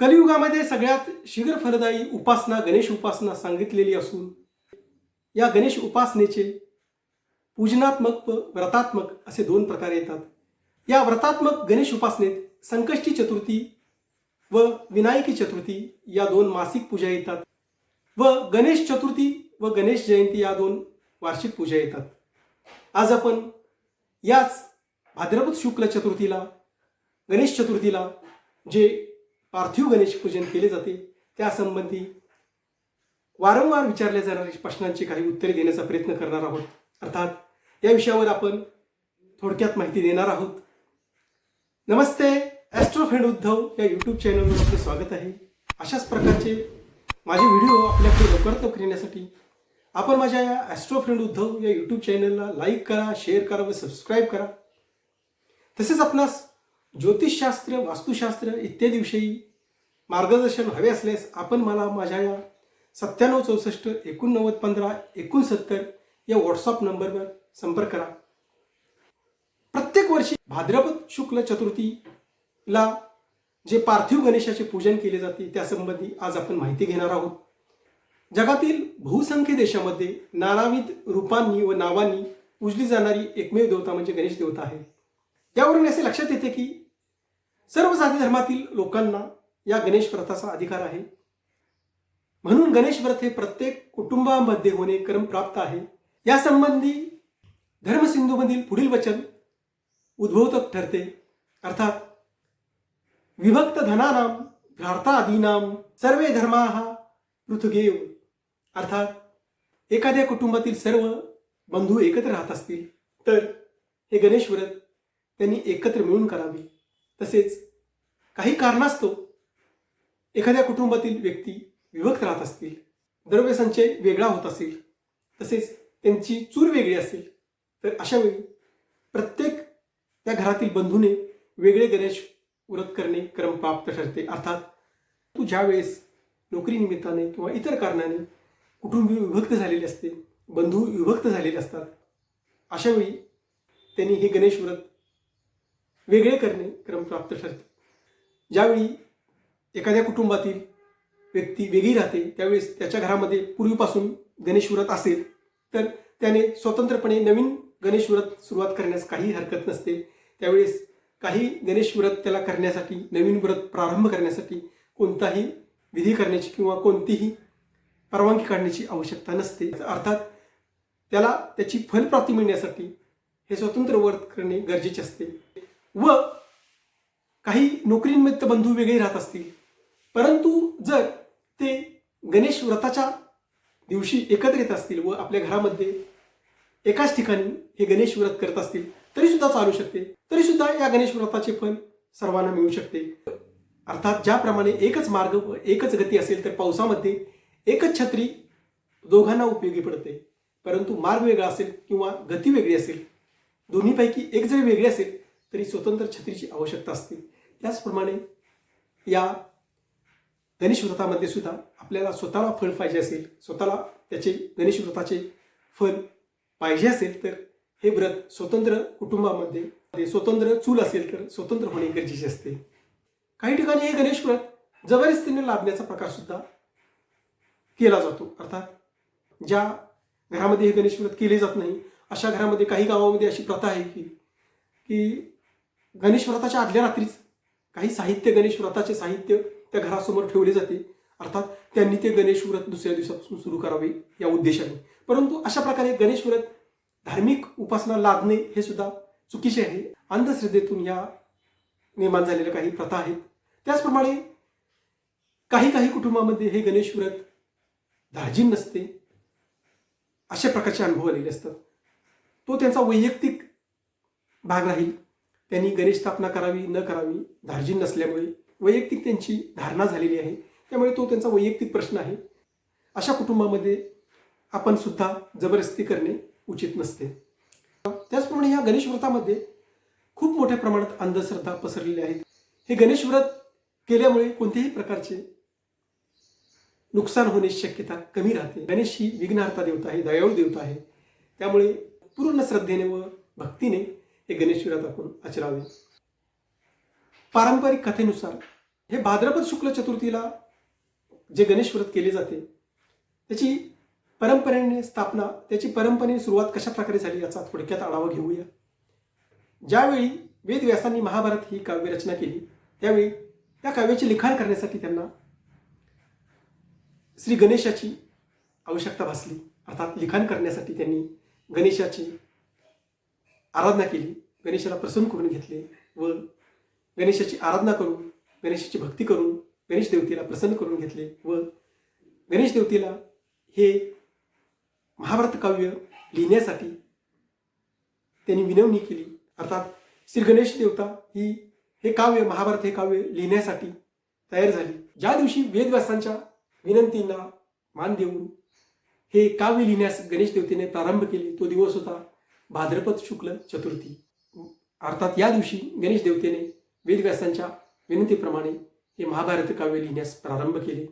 कलियुगामध्ये सगळ्यात शीघ्र फलदायी उपासना गणेश उपासना सांगितलेली असून या गणेश उपासनेचे पूजनात्मक व व्रतात्मक असे दोन प्रकार येतात. या व्रतात्मक गणेश उपासनेत संकष्टी चतुर्थी व विनायकी चतुर्थी या दोन मासिक पूजा येतात व गणेश चतुर्थी व गणेश जयंती या दोन वार्षिक पूजा येतात. आज आपण याच भाद्रपद शुक्ल चतुर्थीला गणेश चतुर्थीला जे पार्थिव गणेश पूजन केले जाते. त्यासंबंधी वारंवार विचारल्या जाणाऱ्या प्रश्नांची काही उत्तरे देण्याचा प्रयत्न करणार आहोत. अर्थात या विषयावर आपण थोडक्यात माहिती देणार आहोत. नमस्ते ॲस्ट्रोफेंड उद्धव या यूट्यूब चॅनलवर आपलं स्वागत आहे. अशाच प्रकारचे माझे व्हिडिओ आपल्याकडे लवकरात लवकर येण्यासाठी आपण माझ्या या ॲस्ट्रोफ्रेंड उद्धव या यूट्यूब चॅनलला लाईक करा शेअर करा व सबस्क्राईब करा. तसेच आपणास ज्योतिषशास्त्र वास्तुशास्त्र इत्यादीविषयी मार्गदर्शन हवे असल्यास आपण मला माझ्या या सत्त्याण्णव चौसष्ट एकोणनव्वद पंधरा एकोणसत्तर या व्हॉट्सअप नंबरवर संपर्क करा. प्रत्येक वर्षी भाद्रपद शुक्ल चतुर्थीला जे पार्थिव गणेशाचे पूजन केले जाते त्यासंबंधी आज आपण माहिती घेणार आहोत. जगातील बहुसंख्य देशामध्ये नानाविध रूपांनी व नावांनी पूजली जाणारी एकमेव देवता म्हणजे गणेश देवता आहे. यावरून असे लक्षात येते की सर्व जाती धर्मातील लोकांना या गणेश व्रताचा अधिकार आहे. म्हणून गणेश व्रत हे प्रत्येक कुटुंबामध्ये होणे क्रमप्राप्त आहे. यासंबंधी धर्मसिंधूमधील पुढील वचन उद्भवतक ठरते. अर्थात विभक्त धनानाम भ्रार्थादीनाम सर्वे धर्मा पृथुगेव. अर्थात एखाद्या कुटुंबातील सर्व बंधू एकत्र राहत असतील तर हे गणेश व्रत त्यांनी एकत्र मिळून करावे. तसेच काही कारणास्तव एखाद्या कुटुंबातील व्यक्ती विभक्त राहत असतील द्रव्यसंचय वेगळा होत असेल तसेच त्यांची चूर वेगळी असेल तर अशा वेळी प्रत्येक त्या घरातील बंधूने वेगळे गणेश व्रत करणे क्रमप्राप्त ठरते. अर्थात तू ज्या वेळेस नोकरीनिमित्ताने किंवा इतर कारणाने कुटुंबीय विभक्त झालेले असते बंधू विभक्त झालेले असतात अशावेळी त्यांनी हे गणेश व्रत वेगळे करणे क्रमप्राप्त ठरते. ज्यावेळी एखाद्या कुटुंबातील व्यक्ती वेगळी राहते त्यावेळेस त्याच्या घरामध्ये पूर्वीपासून गणेश व्रत असेल तर त्याने स्वतंत्रपणे नवीन गणेश व्रत सुरुवात करण्यास काही हरकत नसते. त्यावेळेस काही गणेश व्रत त्याला करण्यासाठी नवीन व्रत प्रारंभ करण्यासाठी कोणताही विधी करण्याची किंवा कोणतीही परवानगी काढण्याची आवश्यकता नसते. अर्थात त्याला त्याची फलप्राप्ती मिळण्यासाठी हे स्वतंत्र व्रत करणे गरजेचे असते. व काही नोकरीनिमित्त बंधू वेगळे राहत असतील. परंतु जर ते गणेश व्रताच्या दिवशी एकत्र येत असतील व आपल्या घरामध्ये एकाच ठिकाणी हे गणेश व्रत करत असतील तरी सुद्धा चालू शकते. तरी सुद्धा या गणेश व्रताचे फल सर्वांना मिळू शकते. अर्थात ज्याप्रमाणे एकच मार्ग व एकच गती असेल तर पावसामध्ये एकच छत्री दोघांना उपयोगी पडते. परंतु मार्ग वेगळा असेल किंवा गती वेगळी असेल दोन्हीपैकी एक जरी वेगळी असेल तरी स्वतंत्र छत्रीची आवश्यकता असते. त्याचप्रमाणे या गणेश व्रतामध्ये सुद्धा आपल्याला स्वतःला फळ पाहिजे असेल स्वतःला त्याचे गणेश व्रताचे फल पाहिजे असेल तर हे व्रत स्वतंत्र कुटुंबामध्ये स्वतंत्र चूल असेल तर स्वतंत्र होणे गरजेचे असते. काही ठिकाणी हे गणेश व्रत जबरदस्तीने लाभण्याचा प्रकार सुद्धा केला जातो. अर्थात ज्या घरामध्ये हे गणेश व्रत केले जात नाही अशा घरामध्ये काही गावामध्ये अशी प्रथा आहे की की गणेश व्रताच्या आदल्या रात्रीच काही साहित्य गणेश व्रताचे साहित्य त्या घरासमोर ठेवले जाते. अर्थात त्यांनी ते गणेश व्रत दुसऱ्या दिवसापासून सुरू करावे या उद्देशाने. परंतु अशा प्रकारे गणेश व्रत धार्मिक उपासना लागणे हे सुद्धा चुकीचे आहे. अंधश्रद्धेतून या निर्माण झालेल्या काही प्रथा आहेत. त्याचप्रमाणे काही काही कुटुंबामध्ये हे गणेश व्रत धार्जिन नसते. अशा प्रकारचे अनुभव आलेले असतात. तो त्यांचा वैयक्तिक भाग राहील. त्यांनी गणेश स्थापना करावी न करावी धार्जिन नसल्यामुळे वैयक्तिक त्यांची धारणा झालेली आहे. त्यामुळे तो त्यांचा वैयक्तिक प्रश्न आहे. अशा कुटुंबामध्ये आपण सुद्धा जबरदस्ती करणे उचित नसते. त्याचप्रमाणे ह्या गणेश व्रतामध्ये खूप मोठ्या प्रमाणात अंधश्रद्धा पसरलेल्या आहेत हे गणेश व्रत केल्यामुळे कोणत्याही प्रकारचे नुकसान होण्याची शक्यता कमी राहते. गणेश ही विघ्नहर्ता देवता आहे दयाळू देवता आहे. त्यामुळे पूर्ण श्रद्धेने व भक्तीने हे गणेश आपण आचरावे. पारंपरिक कथेनुसार हे भाद्रपद शुक्ल चतुर्थीला जे गणेश व्रत केले जाते त्याची परंपरेने स्थापना त्याची परंपरेने सुरुवात कशा प्रकारे झाली याचा थोडक्यात आढावा घेऊया. ज्यावेळी वेदव्यासांनी महाभारत ही काव्य रचना केली त्यावेळी त्या काव्याचे लिखाण करण्यासाठी त्यांना श्री गणेशाची आवश्यकता भासली. अर्थात लिखाण करण्यासाठी त्यांनी गणेशाची आराधना केली गणेशाला प्रसन्न करून घेतले व गणेशाची आराधना करून गणेशाची भक्ती करून गणेश देवतेला प्रसन्न करून घेतले व गणेश देवतेला हे महाभारत काव्य लिहिण्यासाठी त्यांनी विनवणी केली. अर्थात श्री गणेश देवता ही हे काव्य महाभारत हे काव्य लिहिण्यासाठी तयार झाली. ज्या दिवशी वेदव्यासांच्या विनंतींना मान देऊन हे काव्य लिहिण्यास गणेश देवतेने प्रारंभ केले तो दिवस होता भाद्रपद शुक्ल चतुर्थी. अर्थात या दिवशी गणेश देवतेने वेदव्यासांच्या विनंतीप्रमाणे हे महाभारत काव्य लिहिण्यास प्रारंभ केले.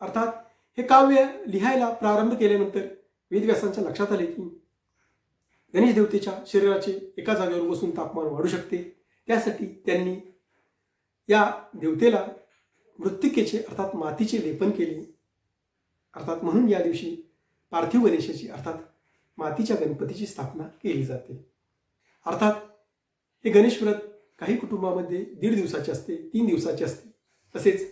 अर्थात हे काव्य लिहायला प्रारंभ केल्यानंतर वेदव्यासांच्या लक्षात आले की गणेश देवतेच्या शरीराचे एका जागेवर बसून तापमान वाढू शकते. त्यासाठी त्यांनी या देवतेला मृत्तिकेचे अर्थात मातीचे लेपन केले. अर्थात म्हणून या दिवशी पार्थिव गणेशाची अर्थात मातीच्या गणपतीची स्थापना केली जाते. अर्थात हे गणेश व्रत काही कुटुंबामध्ये दीड दिवसाचे असते तीन दिवसाचे असते. तसेच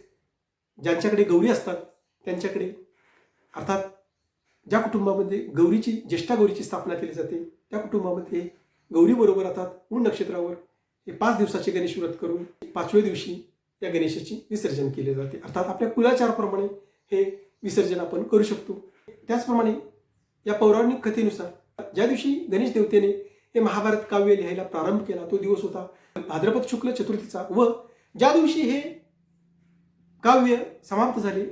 ज्यांच्याकडे गौरी असतात त्यांच्याकडे अर्थात ज्या कुटुंबामध्ये गौरीची ज्येष्ठा गौरीची स्थापना केली जाते त्या कुटुंबामध्ये गौरीबरोबर अर्थात मूळ नक्षत्रावर हे पाच दिवसाचे गणेश व्रत करून पाचव्या दिवशी या गणेशाची विसर्जन केले जाते. अर्थात आपल्या कुलाचाराप्रमाणे हे विसर्जन आपण करू शकतो. त्याचप्रमाणे या पौराणिक कथेनुसार ज्या दिवशी गणेश देवतेने हे महाभारत काव्य लिहायला प्रारंभ केला तो दिवस होता भाद्रपद शुक्ल चतुर्थीचा व ज्या दिवशी हे काव्य समाप्त झाले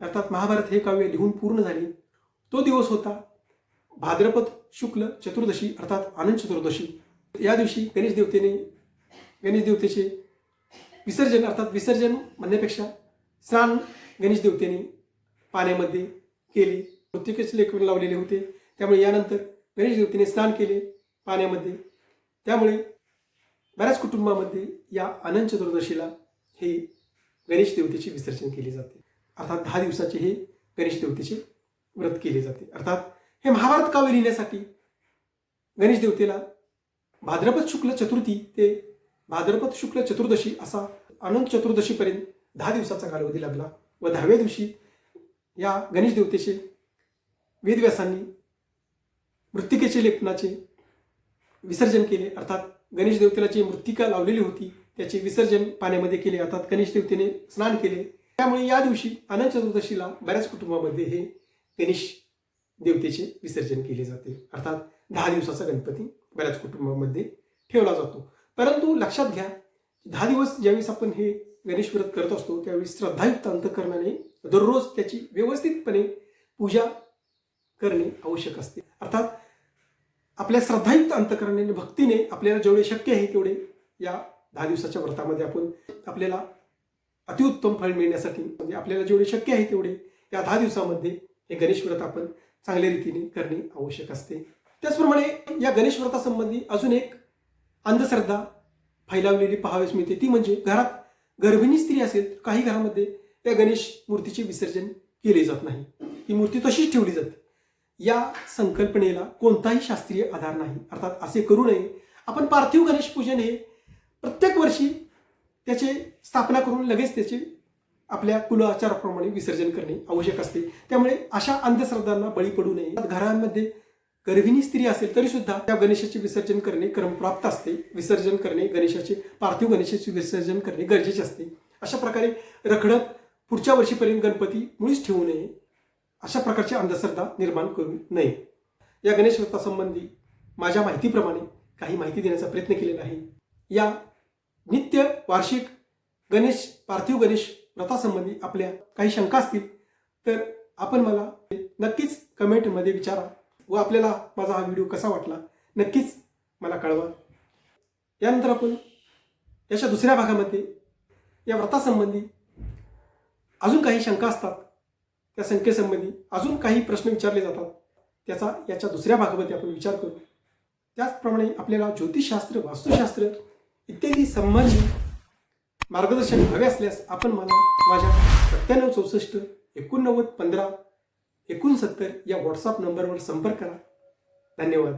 अर्थात महाभारत हे काव्य लिहून पूर्ण झाले तो दिवस होता भाद्रपद शुक्ल चतुर्दशी अर्थात आनंद चतुर्दशी. या दिवशी गणेश देवतेने गणेश देवतेचे विसर्जन अर्थात विसर्जन म्हणण्यापेक्षा स्नान गणेश देवतेने पाण्यामध्ये केले. मृत्युकेचे लेखून लावलेले होते. त्यामुळे यानंतर गणेश देवतेने स्नान केले पाण्यामध्ये. त्यामुळे बऱ्याच कुटुंबामध्ये या अनंत चतुर्दशीला हे गणेश देवतेचे विसर्जन केले जाते. अर्थात दहा दिवसाचे हे गणेश देवतेचे व्रत केले जाते. अर्थात हे महाभारत काव्य लिहिण्यासाठी गणेश देवतेला भाद्रपद शुक्ल चतुर्थी ते भाद्रपद शुक्ल चतुर्दशी असा अनंत चतुर्दशीपर्यंत दहा दिवसाचा कालावधी लागला व दहाव्या दिवशी या गणेश देवतेचे वेदव्यासांनी मृत्तिकेचे लेपनाचे विसर्जन केले. अर्थात गणेश देवतेला जी मृत्तिका लावलेली होती त्याचे विसर्जन पाण्यामध्ये केले. अर्थात गणेश देवतेने स्नान केले. त्यामुळे या दिवशी अनंत चतुर्दशीला बऱ्याच कुटुंबामध्ये हे गणेश देवतेचे विसर्जन केले जाते. अर्थात दहा दिवसाचा गणपती बऱ्याच कुटुंबामध्ये ठेवला जातो. परंतु लक्षात घ्या दहा दिवस ज्यावेळेस आपण हे गणेश व्रत करत असतो त्यावेळी श्रद्धायुक्त अंतकरणाने दररोज त्याची व्यवस्थितपणे पूजा करणे आवश्यक असते. अर्थात आपल्या श्रद्धायुक्त अंतकरणाने भक्तीने आपल्याला जेवढे शक्य आहे तेवढे या दहा दिवसाच्या व्रतामध्ये आपण आपल्याला अतिउत्तम फळ मिळण्यासाठी म्हणजे आपल्याला जेवढे शक्य आहे तेवढे या दहा दिवसामध्ये हे गणेश व्रत आपण चांगल्या रीतीने करणे आवश्यक असते. त्याचप्रमाणे या गणेश व्रतासंबंधी अजून एक अंधश्रद्धा फैलावलेली पाहावीस मिळते. ती म्हणजे घरात गर्भिणी स्त्री असेल काही घरामध्ये त्या गणेश मूर्तीचे विसर्जन केले जात नाही. ती मूर्ती तशीच ठेवली जाते. या संकल्पनेला कोणताही शास्त्रीय आधार नाही. अर्थात असे करू नये. आपण पार्थिव गणेश पूजन हे प्रत्येक वर्षी त्याचे स्थापना करून लगेच त्याचे आपल्या कुलआचाराप्रमाणे विसर्जन करणे आवश्यक असते. त्यामुळे अशा अंधश्रद्धांना बळी पडू नये. घरांमध्ये गर्भिणी स्त्री असेल तरी सुद्धा त्या गणेशाचे विसर्जन करणे क्रमप्राप्त असते. विसर्जन करणे गणेशाचे पार्थिव गणेशाचे विसर्जन करणे गरजेचे असते. अशा प्रकारे रखडत पुढच्या वर्षीपर्यंत गणपती मुळीच ठेवू नये. अशा प्रकारची अंधश्रद्धा निर्माण करू नये. या गणेश व्रतासंबंधी माझ्या माहितीप्रमाणे काही माहिती देण्याचा प्रयत्न केलेला आहे. या नित्य वार्षिक गणेश पार्थिव गणेश व्रतासंबंधी आपल्या काही शंका असतील तर आपण मला नक्कीच कमेंटमध्ये विचारा व आपल्याला माझा हा व्हिडिओ कसा वाटला नक्कीच मला कळवा. यानंतर आपण याच्या दुसऱ्या भागामध्ये या व्रतासंबंधी अजून काही शंका असतात त्या संख्येसंबंधी अजून काही प्रश्न विचारले जातात. त्याचा याच्या दुसऱ्या भागामध्ये आपण विचार करू. त्याचप्रमाणे आपल्याला ज्योतिषशास्त्र वास्तुशास्त्र इत्यादी संबंधित मार्गदर्शन हवे असल्यास आपण मला माझ्या सत्त्याण्णव चौसष्ट एकोणनव्वद पंधरा एकोणसत्तर या व्हॉट्सअप नंबरवर संपर्क करा. धन्यवाद.